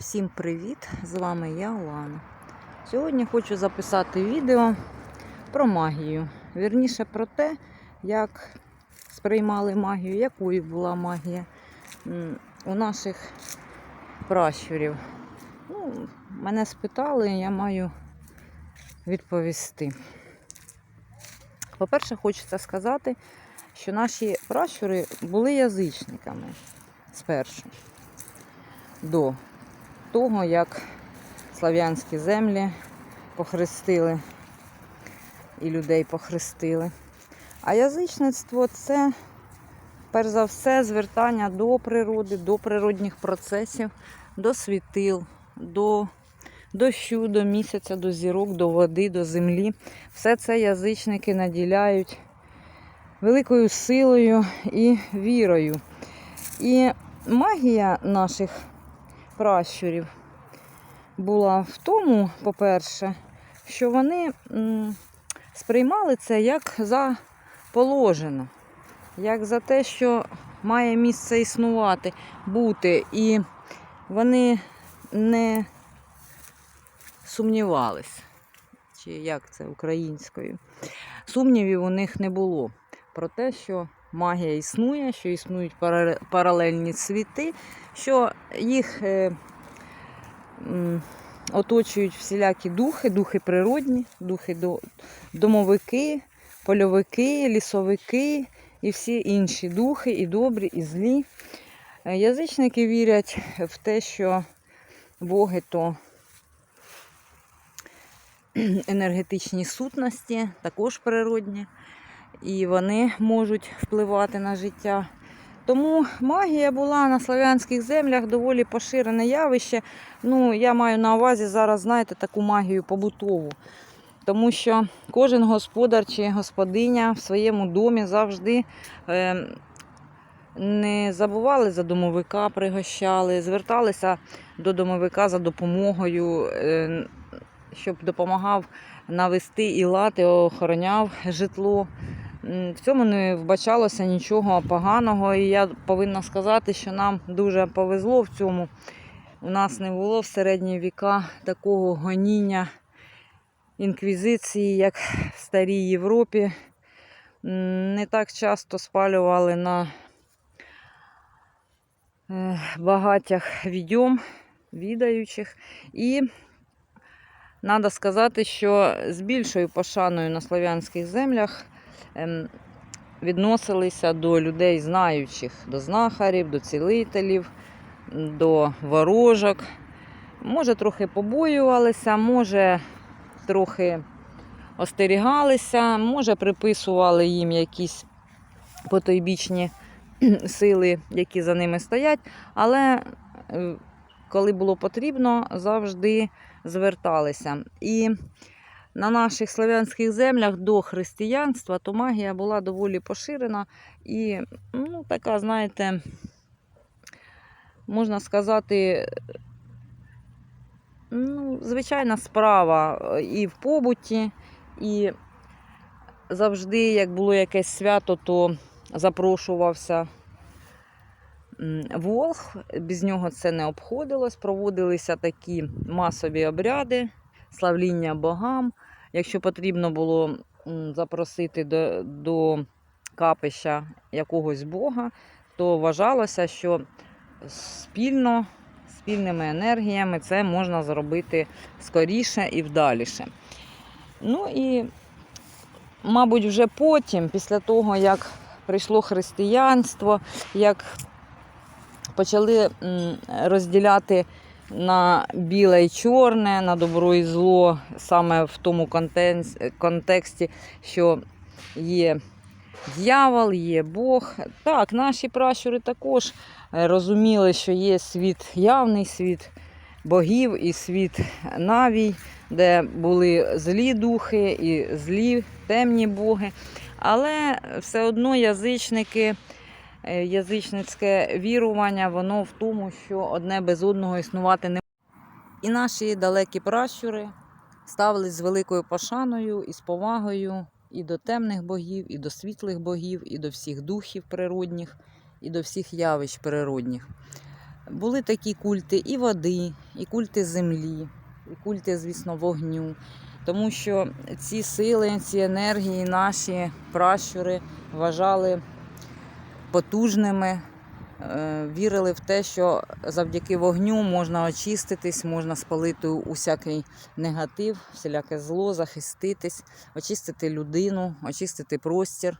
Всім привіт! З вами я Лана. Сьогодні хочу записати відео про магію. Вірніше про те, як сприймали магію, якою була магія у наших пращурів. Ну, мене спитали, я маю відповісти. По-перше, хочеться сказати, що наші пращури були язичниками спершу. До того, як слав'янські землі похрестили і людей похрестили. А язичництво це, перш за все, звертання до природи, до природних процесів, до світил, до дощу, до місяця, до зірок, до води, до землі. Все це язичники наділяють великою силою і вірою. І магія наших пращурів була в тому, по-перше, що вони сприймали це як за положено, як за те, що має місце існувати, бути. І вони не сумнівались, чи як це українською. Сумнівів у них не було про те, що магія існує, що існують паралельні світи, що їх е, оточують всілякі духи, духи природні, духи до, домовики, польовики, лісовики і всі інші духи, і добрі, і злі. Е, Язичники вірять в те, що боги то енергетичні сутності, також природні, і вони можуть впливати на життя. Тому магія була на славянських землях доволі поширене явище. Ну, я маю на увазі зараз, знаєте, таку магію побутову. Тому що кожен господар чи господиня в своєму домі завжди е, не забували за домовика, пригощали, зверталися до домовика за допомогою, е, щоб допомагав навести і лати, охороняв житло. В цьому не вбачалося нічого поганого, і я повинна сказати, що нам дуже повезло в цьому. У нас не було в середні віка такого гоніння інквізиції, як в старій Європі. Не так часто спалювали на е, багатях відьом, відаючих. І треба сказати, що з більшою пошаною на славянських землях ем, відносилися до людей знаючих, до знахарів, до цілителів, до ворожок. Може, трохи побоювалися, може, трохи остерігалися, може, приписували їм якісь потойбічні сили, які за ними стоять. Але е, коли було потрібно, завжди зверталися. І на наших славянських землях до християнства то магія була доволі поширена і, ну, така, знаєте, можна сказати, ну, звичайна справа е, і в побуті, і завжди, як було якесь свято, то запрошувався Волх, без нього це не обходилось. Проводилися такі масові обряди, славління богам. Якщо потрібно було запросити до, до капища якогось бога, то вважалося, що спільно, спільними енергіями це можна зробити скоріше і вдаліше. Ну і, мабуть, вже потім, після того, як прийшло християнство, як почали розділяти на біле і чорне, на добро і зло, саме в тому контексті, що є дьявол, є Бог. Так, наші пращури також е, розуміли, що є світ явний, світ богів і світ навій, де були злі духи і злі темні боги. Але все одно язичники язичницьке вірування, воно в тому, що одне без одного існувати не може. І наші далекі пращури ставились з великою пошаною і з повагою і до темних богів, і до світлих богів, і до всіх духів природних, і до всіх явищ природних. були такі культи і води, і культи землі, і культи, звісно, вогню. Тому що ці сили, ці енергії наші пращури вважали потужними, е, вірили в те, що завдяки вогню можна очиститись, можна спалити усякий негатив, всіляке зло, захиститись, очистити людину, очистити простір.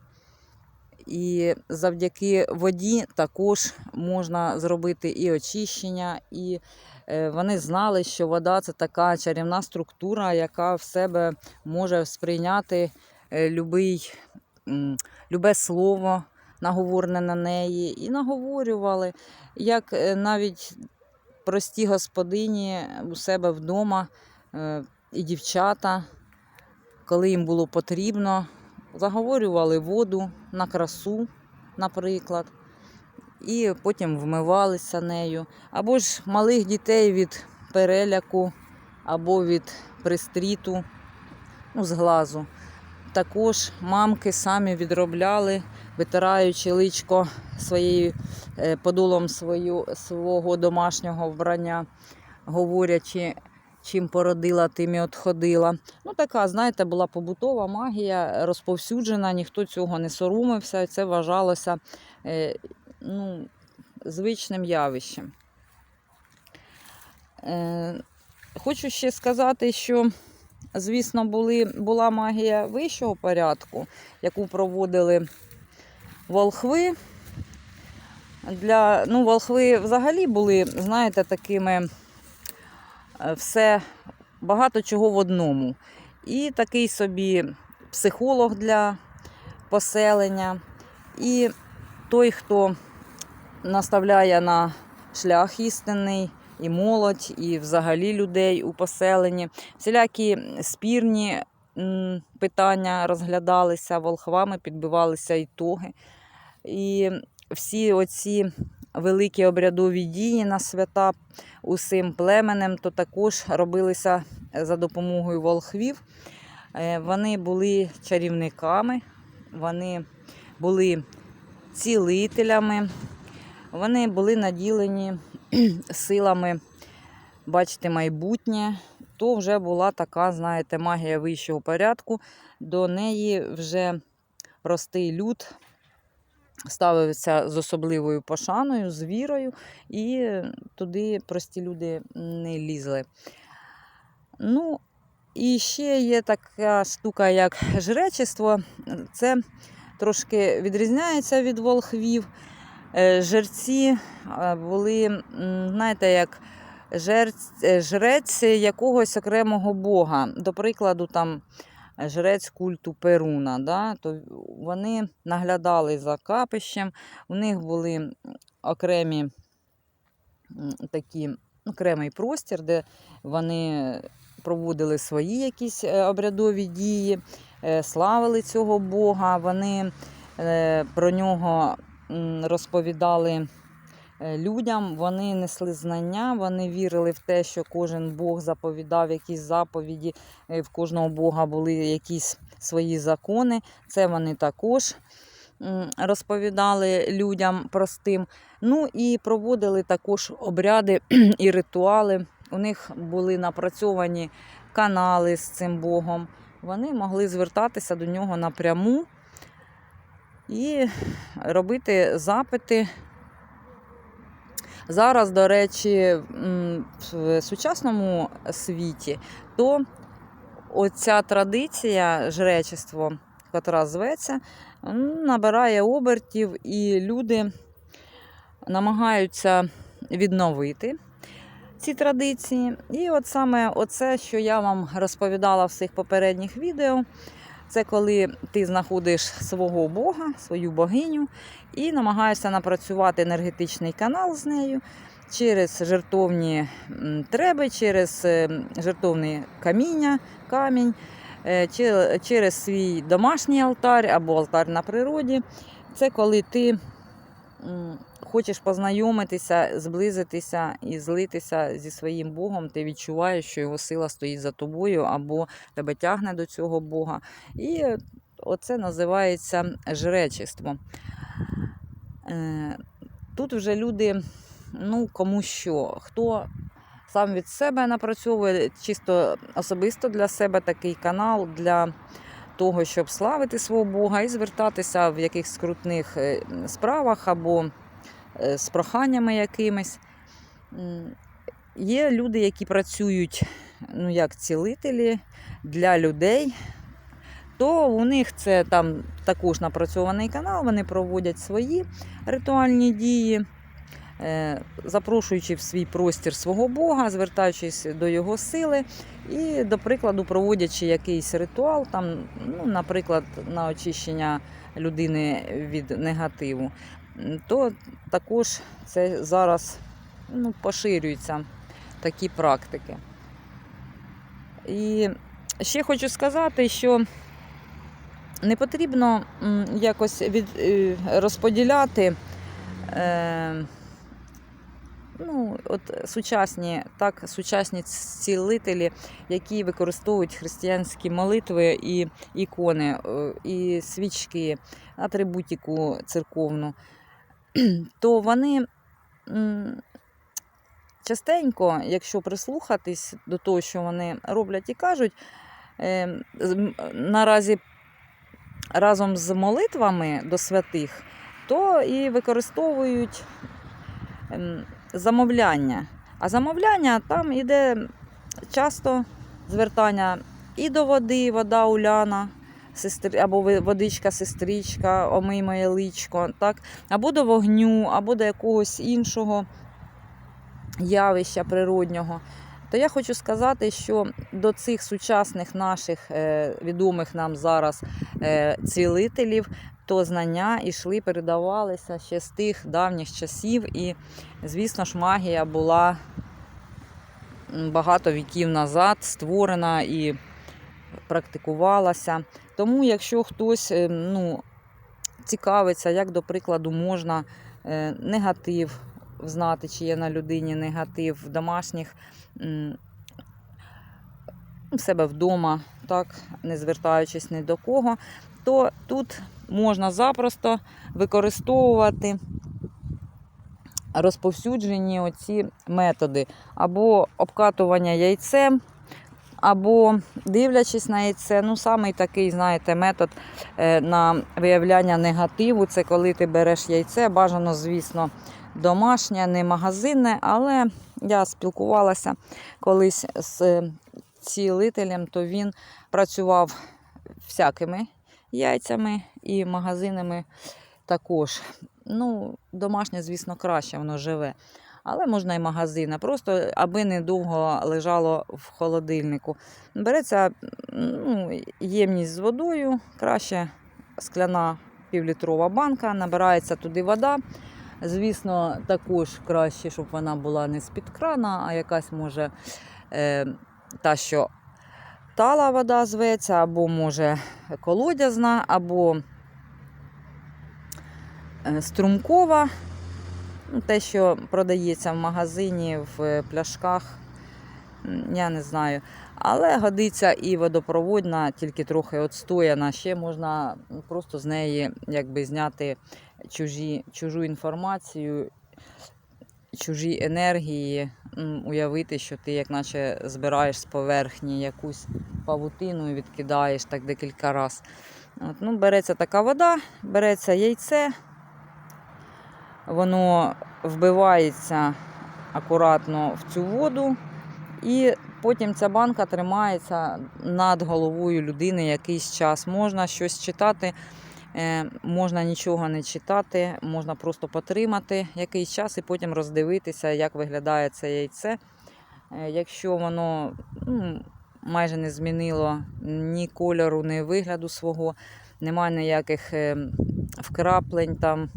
І завдяки воді також можна зробити і очищення, і е, вони знали, що вода це така чарівна структура, яка в себе може сприйняти е, любий, любе слово, наговорне на неї, і наговорювали, як е, навіть прості господині у себе вдома е, і дівчата, коли їм було потрібно, заговорювали воду на красу, наприклад, і потім вмивалися нею. Або ж малих дітей від переляку, або від пристріту, ну, з глазу. Також мамки самі відробляли, витираючи личко своєю е, подолом свою, свого домашнього вбрання, говорячи, чим породила, тим і отходила. Ну, така, знаєте, була побутова магія, розповсюджена, ніхто цього не соромився, і це вважалося е, ну, звичним явищем. Е, хочу ще сказати, що, звісно, були, була магія вищого порядку, яку проводили волхви. Для, ну, волхви взагалі були, знаєте, такими е, все багато чого в одному. І такий собі психолог для поселення, і той, хто наставляє на шлях істинний, і молодь, і взагалі людей у поселенні. Всілякі спірні питання розглядалися волхвами, підбивалися ітоги. І всі оці великі обрядові дії на свята усім племенем, то також робилися за допомогою волхвів. Е, Вони були чарівниками, вони були цілителями, вони були наділені силами бачити майбутнє. То вже була така, знаєте, магія вищого порядку. До неї вже простий люд ставився з особливою пошаною, з вірою, і туди прості люди не лізли. Ну, і ще є така штука, як жречество. Це трошки відрізняється від волхвів. Е, Жерці були, знаєте, як е, жрець якогось окремого бога. До прикладу, там жрець культу Перуна. Да? То вони наглядали за капищем, у них були окремі такі, окремий простір, де вони проводили свої якісь е, обрядові дії, е, славили цього Бога, вони е, про нього розповідали людям, вони несли знання, вони вірили в те, що кожен Бог заповідав якісь заповіді, е, в кожного Бога були якісь свої закони. Це вони також розповідали людям простим. Ну і проводили також обряди і ритуали. У них були напрацьовані канали з цим Богом. Вони могли звертатися до нього напряму і робити запити. Зараз, до речі, в сучасному світі, то оця традиція жречество, яка зветься, набирає обертів, і люди намагаються відновити ці традиції. І от саме оце, що я вам розповідала в цих попередніх відео, це коли ти знаходиш свого Бога, свою богиню, і намагаєшся напрацювати енергетичний канал з нею через жертовні треби, через е, жертовне каміння, камінь, е, через свій домашній алтар або алтар на природі. Це коли ти хочеш познайомитися, зблизитися і злитися зі своїм Богом, ти відчуваєш, що його сила стоїть за тобою, або тебе тягне до цього Бога. І оце називається жречество. Е, Тут вже люди ну, кому що. Хто сам від себе напрацьовує чисто особисто для себе такий канал для того, щоб славити свого Бога і звертатися в якихось скрутних е, справах або з проханнями якимись. Є люди, які працюють ну, як цілителі для людей, то у них це там також напрацьований канал, вони проводять свої ритуальні дії, е, запрошуючи в свій простір свого Бога, звертаючись до його сили і, до прикладу, проводячи якийсь ритуал, там, ну, наприклад, на очищення людини від негативу, то також це зараз ну, поширюються такі практики. І ще хочу сказати, що не потрібно якось від, е, розподіляти е, ну, от сучасні, так, сучасні цілителі, які використовують християнські молитви і ікони, е, і свічки, атрибутику церковну, то вони частенько, якщо прислухатись до того, що вони роблять і кажуть, е, з- м, наразі разом з молитвами до святих, то і використовують ем, замовляння. А замовляння там іде часто звертання і до води, вода уляна, сестри, або водичка, сестричка, омий моє личко, так? або до вогню, або до якогось іншого явища природнього. То я хочу сказати, що до цих сучасних наших е, відомих нам зараз е, цілителів, то знання йшли, передавалися ще з тих давніх часів. І, звісно ж, магія була багато віків назад створена і практикувалася. Тому, якщо хтось е, ну, цікавиться, як, до прикладу, можна е, негатив знати, чи є на людині негатив в домашніх себе вдома, так, не звертаючись ні до кого, то тут можна запросто використовувати розповсюджені оці методи. Або обкатування яйцем, або дивлячись на яйце. Ну, самий такий, знаєте, метод е, на виявляння негативу це коли ти береш яйце, бажано, звісно, домашнє, не магазинне, але я спілкувалася колись з е, цілителем, то він працював всякими яйцями і магазинами також. Ну, домашнє, звісно, краще, воно живе. Але можна і магазини, просто аби не довго лежало в холодильнику. Береться ну, ємність з водою, краще скляна півлітрова банка, набирається туди вода. Звісно, також краще, щоб вона була не з-під крана, а якась може е, та, що тала вода зветься, або може колодязна, або е, струмкова. Ну, Те, що продається в магазині в е, пляшках, я не знаю. Але годиться і водопроводна, тільки трохи отстояна. Ще можна просто з неї якби зняти чужі, чужу інформацію, чужі енергії, уявити, що ти як наче збираєш з поверхні якусь павутину і відкидаєш так декілька разів. От, ну, береться така вода, береться яйце, воно вбивається акуратно в цю воду, і потім ця банка тримається над головою людини якийсь час. Можна щось читати, е, можна нічого не читати, можна просто потримати якийсь час і потім роздивитися, як виглядає це яйце. Е, Якщо воно ну, майже не змінило ні кольору, ні вигляду свого, немає ніяких е, вкраплень там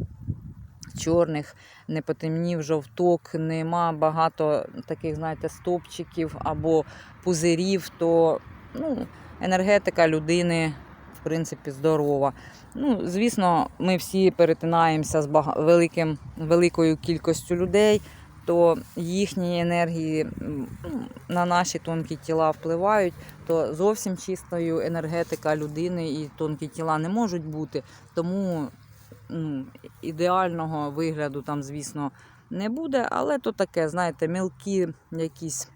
чорних, не потемнів жовток, нема багато таких, знаєте, стопчиків або пузирів, то ну, енергетика людини, в принципі, здорова. Ну, звісно, ми всі перетинаємося з бага... великим, великою кількістю людей, то їхні енергії ну, на наші тонкі тіла впливають, то зовсім чистою енергетика людини і тонкі тіла не можуть бути. Тому ну, ідеального вигляду там, звісно, не буде, але то таке, знаєте, мілкі якісь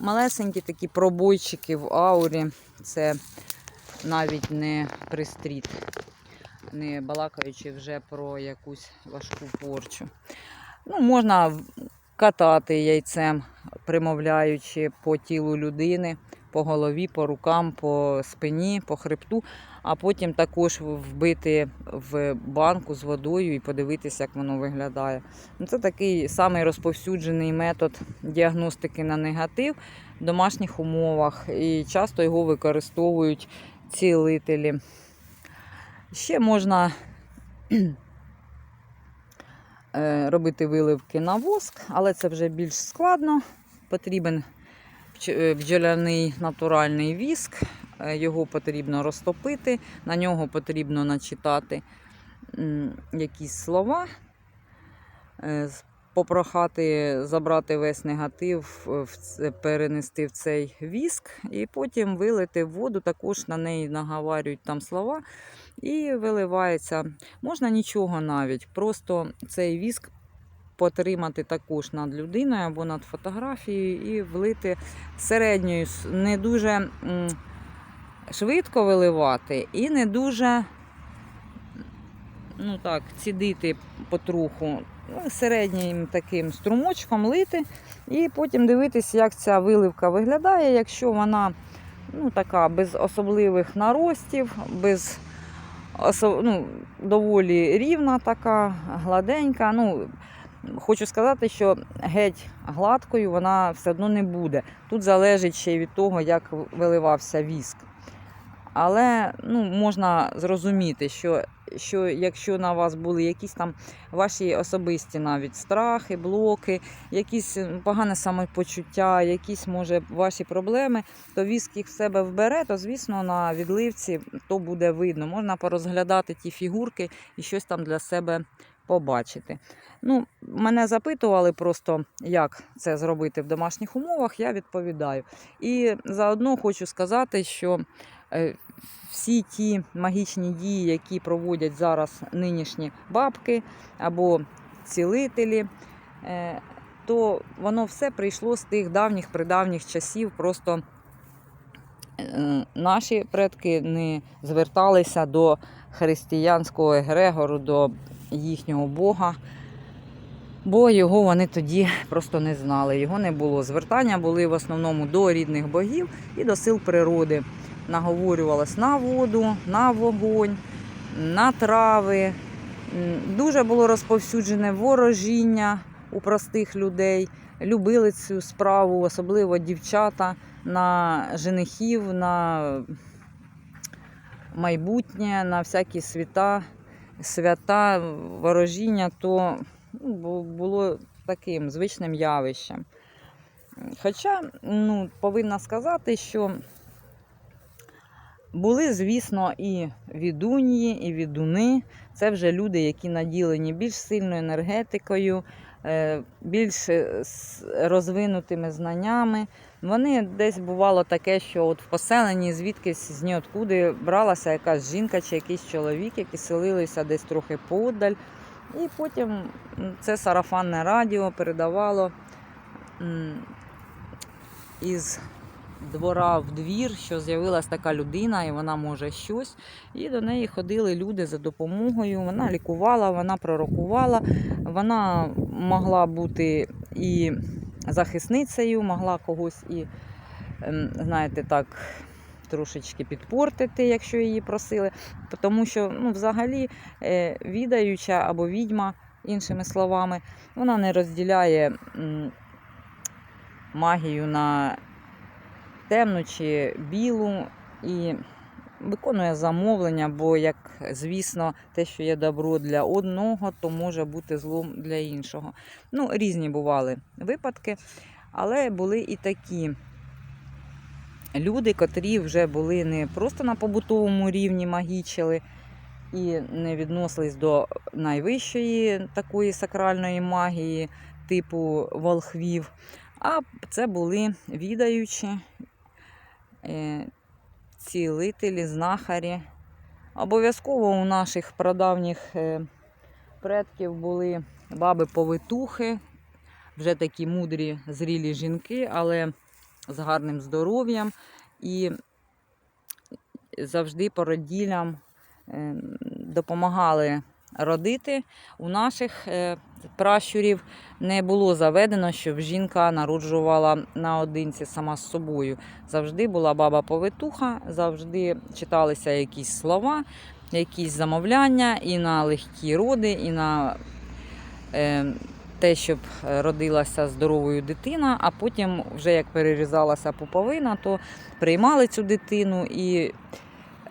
малесенькі такі пробойчики в аурі. Це навіть не пристріт, не балакаючи вже про якусь важку порчу. Ну, можна катати яйцем, примовляючи по тілу людини, по голові, по рукам, по спині, по хребту, а потім також вбити в банку з водою і подивитися, як воно виглядає. Ну, Це такий самий розповсюджений метод діагностики на негатив в домашніх умовах, і часто його використовують цілителі. Ще можна е, робити виливки на воск, але це вже більш складно. Потрібен бджоляний натуральний віск, е, його потрібно розтопити, на нього потрібно начитати якісь слова, е, попрохати забрати весь негатив, е, перенести в цей віск, і потім вилити в воду, також на неї наговарюють там слова, і виливається. Можна нічого навіть, просто цей віск потримати також над людиною або над фотографією і влити середньою, не дуже швидко виливати і не дуже ну так, цідити потроху. Ну, середнім таким струмочком лити, і потім дивитися, як ця виливка виглядає, якщо вона ну, така без особливих наростів, без ну, доволі рівна така, гладенька. Ну, хочу сказати, що геть гладкою вона все одно не буде. Тут залежить ще й від того, як виливався віск. Але ну, можна зрозуміти, що, що якщо на вас були якісь там ваші особисті навіть страхи, блоки, якісь погане самопочуття, якісь, може, ваші проблеми, то віск їх в себе вбере, то, звісно, на відливці то буде видно. Можна порозглядати ті фігурки і щось там для себе побачити. Ну, мене запитували просто, як це зробити в домашніх умовах, я відповідаю. І заодно хочу сказати, що е, всі ті магічні дії, які проводять зараз нинішні бабки або цілителі, е, то воно все прийшло з тих давніх придавніх часів. Просто е, наші предки не зверталися до християнського егрегору, до їхнього Бога. Бо його вони тоді просто не знали. Його не було. Звертання були в основному до рідних богів і до сил природи. Наговорювалось на воду, на вогонь, на трави. Дуже було розповсюджене ворожіння у простих людей. Любили цю справу, особливо дівчата на женихів, на майбутнє, на всякі свята, свята, ворожіння, то ну, було таким звичним явищем. Хоча ну, повинна сказати, що були, звісно, і відунії, і відуни. Це вже люди, які наділені більш сильною енергетикою, е, більш е, розвинутими знаннями. Вони десь бувало таке, що от в поселенні звідкись з ніоткуди бралася якась жінка чи якийсь чоловік, які селилися десь трохи подаль. І потім це сарафанне радіо передавало із двора в двір, що з'явилась така людина, і вона може щось. І до неї ходили люди за допомогою. Вона лікувала, вона пророкувала, вона могла бути і захисницею, могла когось і, ем, знаєте, так. Трошечки підпортити, якщо її просили. Тому що ну, взагалі е, відаюча або відьма, іншими словами, вона не розділяє магію на темну чи білу і виконує замовлення, бо, як звісно, те, що є добро для одного, то може бути злом для іншого. Ну, різні бували випадки, але були і такі. Люди, котрі вже були не просто на побутовому рівні магічили і не відносились до найвищої такої сакральної магії, типу волхвів, а це були відаючі е, цілителі, знахарі. Обов'язково у наших прадавніх е, предків були баби-повитухи, вже такі мудрі, зрілі жінки, але з гарним здоров'ям і завжди породілям е, допомагали родити. У наших е, пращурів не було заведено, щоб жінка народжувала наодинці сама з собою. Завжди була баба-повитуха, завжди читалися якісь слова, якісь замовляння і на легкі роди, і на е, те, щоб родилася здоровою дитина, а потім, вже як перерізалася пуповина, то приймали цю дитину і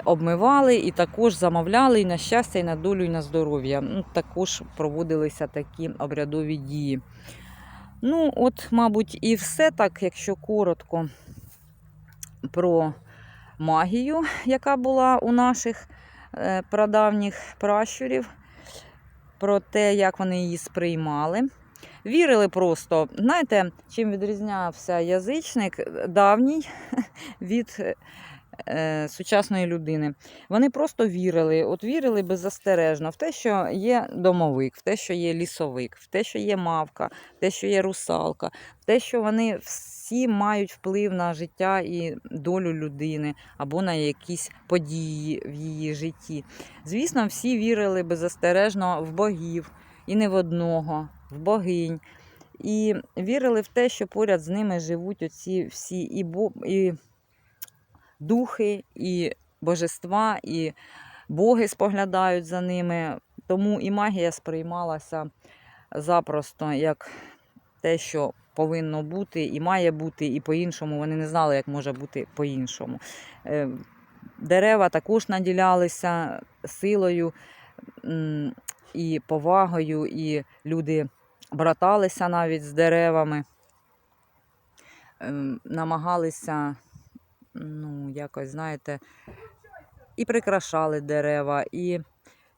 обмивали, і також замовляли і на щастя, і на долю, і на здоров'я. Ну, також проводилися такі обрядові дії. Ну, от, мабуть, і все так, якщо коротко про магію, яка була у наших е, прадавніх пращурів, про те, як вони її сприймали. Вірили просто, знаєте, чим відрізнявся язичник давній від е, сучасної людини. Вони просто вірили, от вірили беззастережно в те, що є домовик, в те, що є лісовик, в те, що є мавка, в те, що є русалка, в те, що вони всі мають вплив на життя і долю людини або на якісь події в її житті. Звісно, всі вірили беззастережно в богів і не в одного, в богинь. І вірили в те, що поряд з ними живуть оці всі і, бо, і духи, і божества, і боги споглядають за ними. Тому і магія сприймалася запросто як те, що повинно бути, і має бути, і по-іншому. Вони не знали, як може бути по-іншому. Е, Дерева також наділялися силою і повагою, і люди браталися навіть з деревами, ем, намагалися, ну, якось, знаєте, і прикрашали дерева, і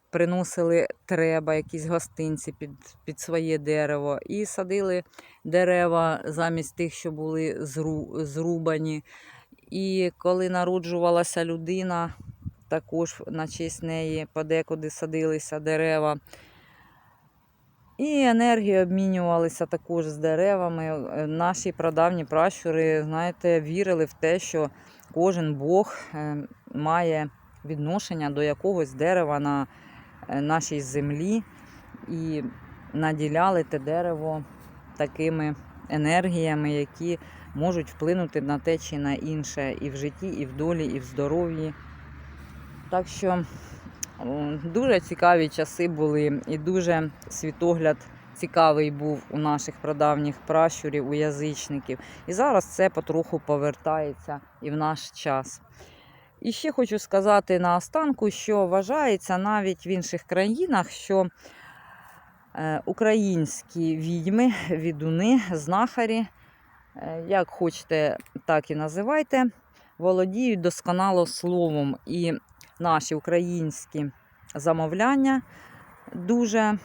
приносили треба, якісь гостинці під, під своє дерево, і садили дерева замість тих, що були зру, зрубані. І коли народжувалася людина, також на честь неї подекуди садилися дерева. І енергії обмінювалися також з деревами. Е, Наші прадавні пращури, знаєте, вірили в те, що кожен Бог е, має відношення до якогось дерева на е, нашій землі і наділяли те дерево такими енергіями, які можуть вплинути на те чи на інше і в житті, і в долі, і в здоров'ї. Так що дуже цікаві часи були, і дуже світогляд цікавий був у наших прадавніх пращурів, у язичників. І зараз це потроху повертається і в наш час. І ще хочу сказати наостанку, що вважається навіть в інших країнах, що е, українські відьми, відуни, знахарі, е, як хочете, так і називайте, володіють досконало словом. І наші українські замовляння дуже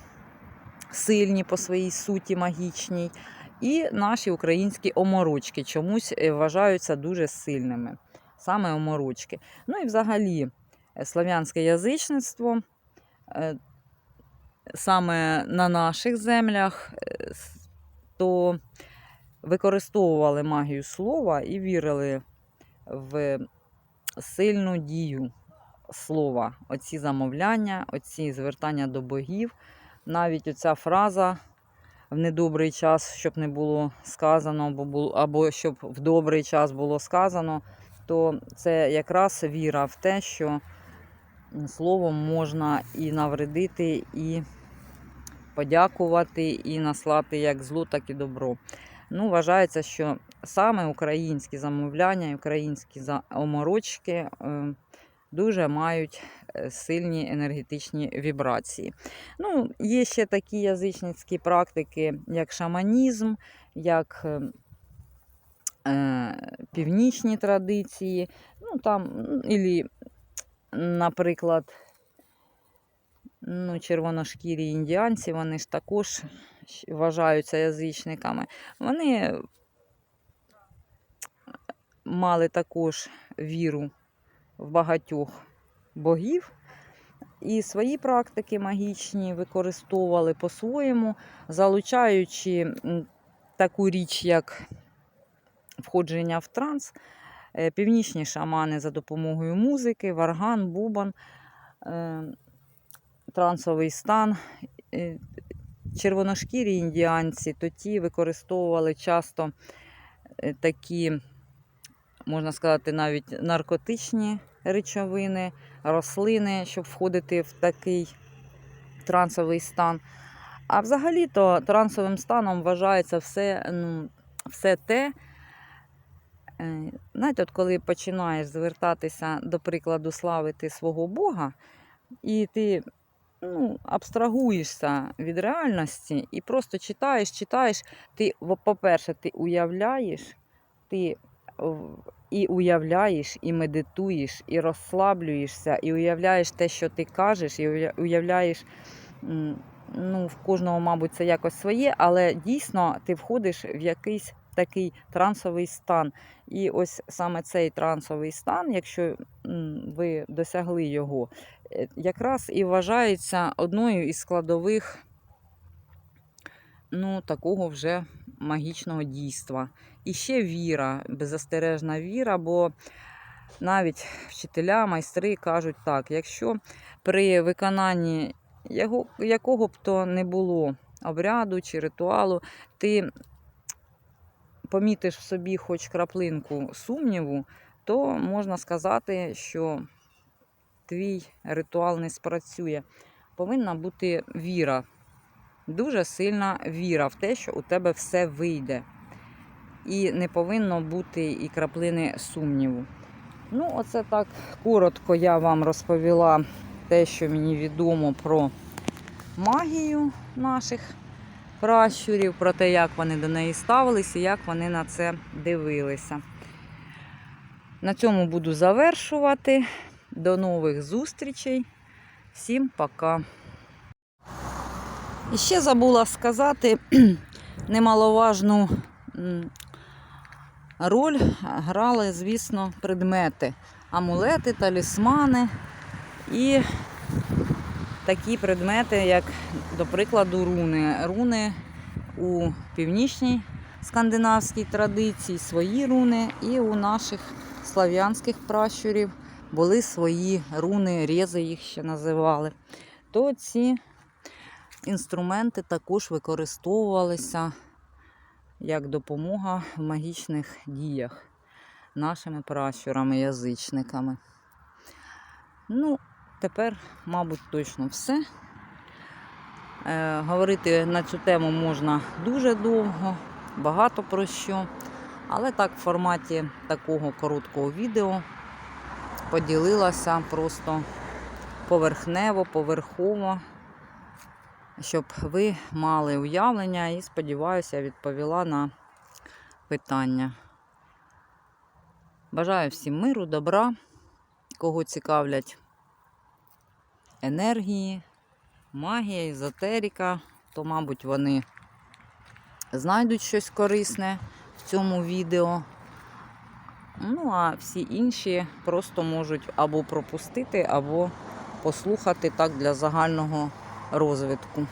сильні по своїй суті магічній. І наші українські оморочки чомусь е, вважаються дуже сильними. Саме оморочки. Ну і взагалі е, слав'янське язичництво е, саме на наших землях, то використовували магію слова і вірили в сильну дію слова. Оці замовляння, оці звертання до богів. Навіть оця фраза в недобрий час, щоб не було сказано, або, щоб в добрий час було сказано, то це якраз віра в те, що словом можна і навредити, і подякувати, і наслати як зло, так і добро. Ну, вважається, що саме українські замовляння, українські оморочки е, дуже мають е, сильні енергетичні вібрації. Ну, є ще такі язичницькі практики, як шаманізм, як е, е, північні традиції. Ну, там, ілі, наприклад, ну, червоношкірі індіанці, вони ж також вважаються язичниками. Вони мали також віру в багатьох богів. і свої практики магічні використовували по-своєму, залучаючи таку річ, як входження в транс. Е, Північні шамани за допомогою музики, варган, бубан, е, трансовий стан. Е, Червоношкірі індіанці, то ті використовували часто такі, можна сказати, навіть наркотичні речовини, рослини, щоб входити в такий трансовий стан. А взагалі-то трансовим станом вважається все, ну, все те, е, знаєте, от коли починаєш звертатися, до прикладу, славити свого Бога, і ти ну, абстрагуєшся від реальності і просто читаєш, читаєш, ти, по-перше, ти уявляєш, ти і уявляєш, і медитуєш, і розслаблюєшся, і уявляєш те, що ти кажеш, і уявляєш. Ну, в кожного, мабуть, це якось своє, але дійсно ти входиш в якийсь такий трансовий стан. І ось саме цей трансовий стан, якщо ви досягли його, е, якраз і вважається одною із складових ну, такого вже магічного дійства. І ще віра, беззастережна віра, бо навіть вчителя, майстри кажуть так, якщо при виконанні якого б то не було обряду чи ритуалу, ти помітиш в собі хоч краплинку сумніву, то можна сказати, що твій ритуал не спрацює. Повинна бути віра, дуже сильна віра в те, що у тебе все вийде. І не повинно бути і краплини сумніву. Ну, оце так коротко я вам розповіла те, що мені відомо про магію наших пращурів, про те, як вони до неї ставилися і як вони на це дивилися. На цьому буду завершувати. До нових зустрічей. Всім пока. І ще забула сказати немаловажну роль грали, звісно, предмети. Амулети, талісмани і такі предмети, як, до прикладу, руни. Руни у північній скандинавській традиції, свої руни, і у наших слав'янських пращурів були свої руни, рези їх ще називали. То ці інструменти також використовувалися як допомога в магічних діях нашими пращурами-язичниками. Ну, тепер, мабуть, точно все. Е, говорити на цю тему можна дуже довго, багато про що. Але так, в форматі такого короткого відео поділилася просто поверхнево, поверхово, щоб ви мали уявлення і, сподіваюся, відповіла на питання. Бажаю всім миру, добра, кого цікавлять енергії, магія, езотерика, то, мабуть, вони знайдуть щось корисне в цьому відео. Ну, а всі інші просто можуть або пропустити, або послухати так для загального розвитку.